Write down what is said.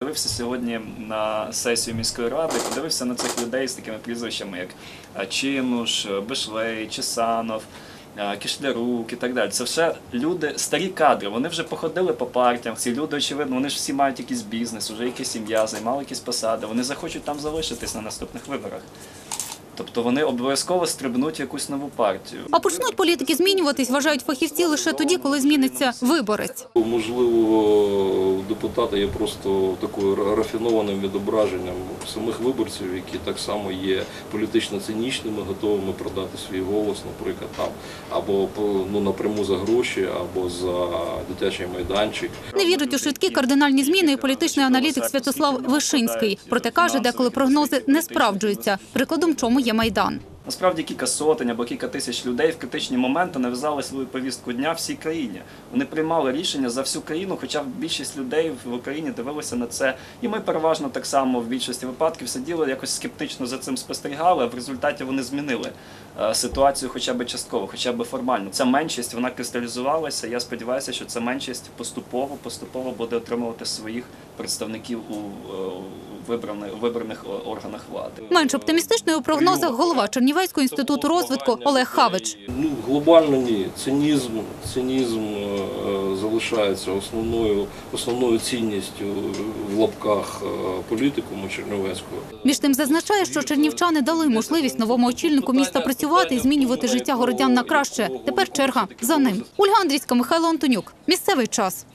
Дивився сьогодні на сесію міської ради, подивився на цих людей з такими прізвищами, як е, Чинуш, е, Бешлей, Чесанов, Кішлярук і так далі. Це все люди, старі кадри. Вони вже походили по партіям. Ці люди, очевидно, вони ж всі мають якийсь бізнес, вже якась сім'я, займали якісь посади. Вони захочуть там залишитись на наступних виборах. Тобто вони обов'язково стрибнуть якусь нову партію. А почнуть політики змінюватись, вважають фахівці лише тоді, коли зміниться виборець. Можливо, депутати є просто такою рафінованим відображенням самих виборців, які так само є політично цинічними, готовими продати свій голос, наприклад, там або по- ну, напряму за гроші, або за дитячий майданчик. Не вірить у швидкі кардинальні зміни і політичний аналітик Святослав Вишинський. Проте каже, деколи прогнози не справджуються. Прикладом чому є майдан. Насправді кілька сотень або кілька тисяч людей в критичні моменти нав'язали свою повістку дня всій країні. Вони приймали рішення за всю країну, хоча більшість людей в Україні дивилися на це. І ми переважно так само в більшості випадків сиділи якось скептично за цим спостерігали. А в результаті вони змінили е, ситуацію, хоча б частково, хоча б формально. Ця меншість вона кристалізувалася. Я сподіваюся, що ця меншість поступово поступово буде отримувати своїх представників у е, вибраних вибраних органах влади. Менш оптимістичною у прогнозах голова Чернівецького інституту розвитку Олег Хавич. Ну, глобально ні. Цинізм, цинізм е, залишається основною, основною цінністю в лапках е, політикуму Чернівецького. Між тим зазначає, що чернівчани дали можливість новому очільнику міста працювати і змінювати життя городян на краще. Тепер черга за ним. Ольга Андрійська, Михайло Антонюк. Місцевий час.